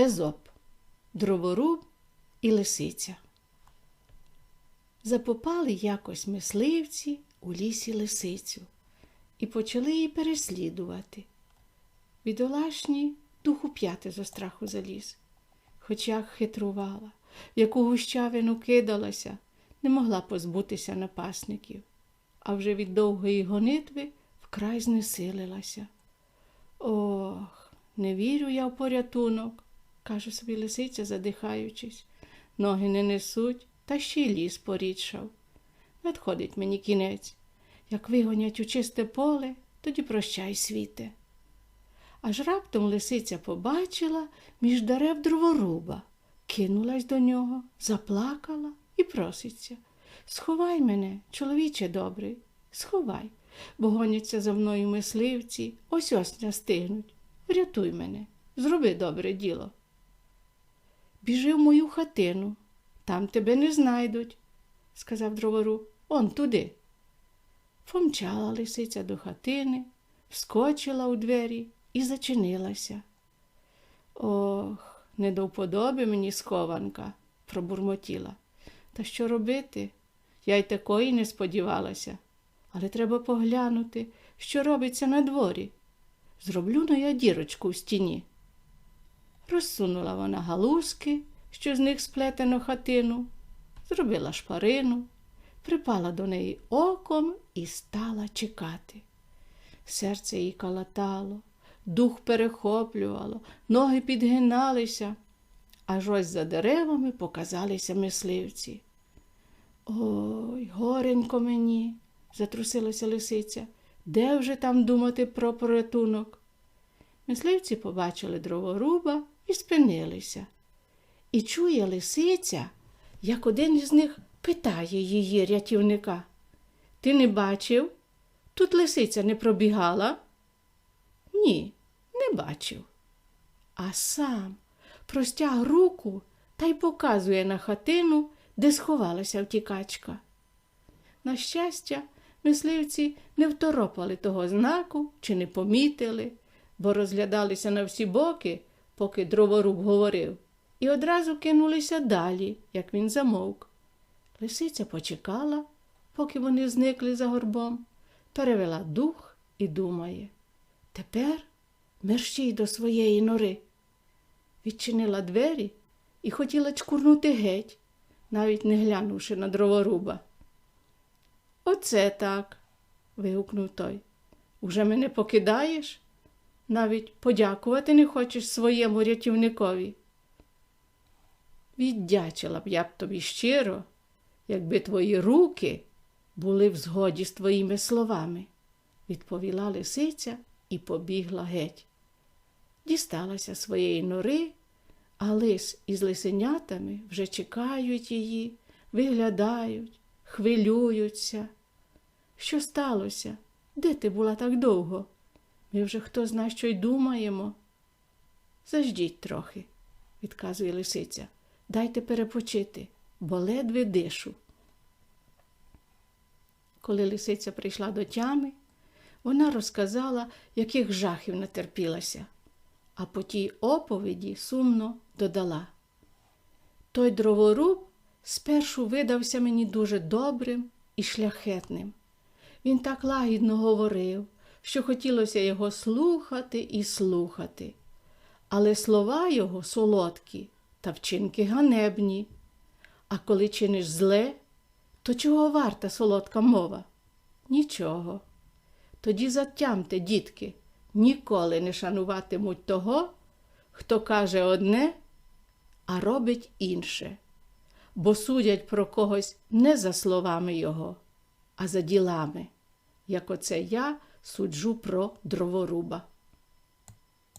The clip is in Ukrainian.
Езоп, дроворуб і лисиця. Запопали якось мисливці у лісі лисицю і почали її переслідувати. Бідолашні духу п'яти зо страху заліз. Хоча хитрувала, в яку гущавину кидалася, не могла позбутися напасників, а вже від довгої гонитви вкрай знесилилася. Ох, не вірю я в порятунок, каже собі лисиця, задихаючись. Ноги не несуть, та ще й ліс порідшав. Надходить мені кінець. Як вигонять у чисте поле, тоді прощай світе. Аж раптом лисиця побачила між дерев дроворуба, кинулась до нього, заплакала і проситься. Сховай мене, чоловіче добрий, сховай, бо гоняться за мною мисливці, ось ось настигнуть. Врятуй мене, зроби добре діло. Біжи в мою хатину, там тебе не знайдуть, сказав дроворуб. Он туди. Помчала лисиця до хатини, вскочила у двері і зачинилася. Ох, не до вподоби мені схованка, пробурмотіла. Та що робити? Я й такої не сподівалася. Але треба поглянути, що робиться на дворі. Зроблю но я дірочку в стіні. Розсунула вона галузки, що з них сплетено хатину, зробила шпарину, припала до неї оком і стала чекати. Серце їй калатало, дух перехоплювало, ноги підгиналися, аж ось за деревами показалися мисливці. Ой, горенько мені, затрусилася лисиця. Де вже там думати про порятунок? Мисливці побачили дроворуба і спинилися. І чує лисиця, як один із них питає її рятівника. Ти не бачив? Тут лисиця не пробігала? Ні, не бачив. А сам простяг руку та й показує на хатину, де сховалася втікачка. На щастя, мисливці не второпали того знаку чи не помітили, бо розглядалися на всі боки, поки дроворуб говорив, і одразу кинулися далі, як він замовк. Лисиця почекала, поки вони зникли за горбом, перевела дух і думає. Тепер мерщій до своєї нори. Відчинила двері і хотіла чкурнути геть, навіть не глянувши на дроворуба. Оце так. вигукнув той. Уже мене покидаєш? Навіть подякувати не хочеш своєму рятівникові. Віддячила б я б тобі щиро, якби твої руки були в згоді з твоїми словами, відповіла лисиця і побігла геть. Дісталася своєї нори, а лис із лисенятами вже чекають її, виглядають, хвилюються. Що сталося? Де ти була так довго? Ми вже хто зна, що й думаємо. Заждіть трохи, відказує лисиця. Дайте перепочити, бо ледве дишу. Коли лисиця прийшла до тями, вона розказала, яких жахів натерпілася, а по тій оповіді сумно додала. Той дроворуб спершу видався мені дуже добрим і шляхетним. Він так лагідно говорив, що хотілося його слухати і слухати. Але слова його солодкі та вчинки ганебні. А коли чиниш зле, то чого варта солодка мова? Нічого. Тоді затямте, дітки, ніколи не шануватимуть того, хто каже одне, а робить інше, бо судять про когось не за словами його, а за ділами, як оце я суджу про дроворуба.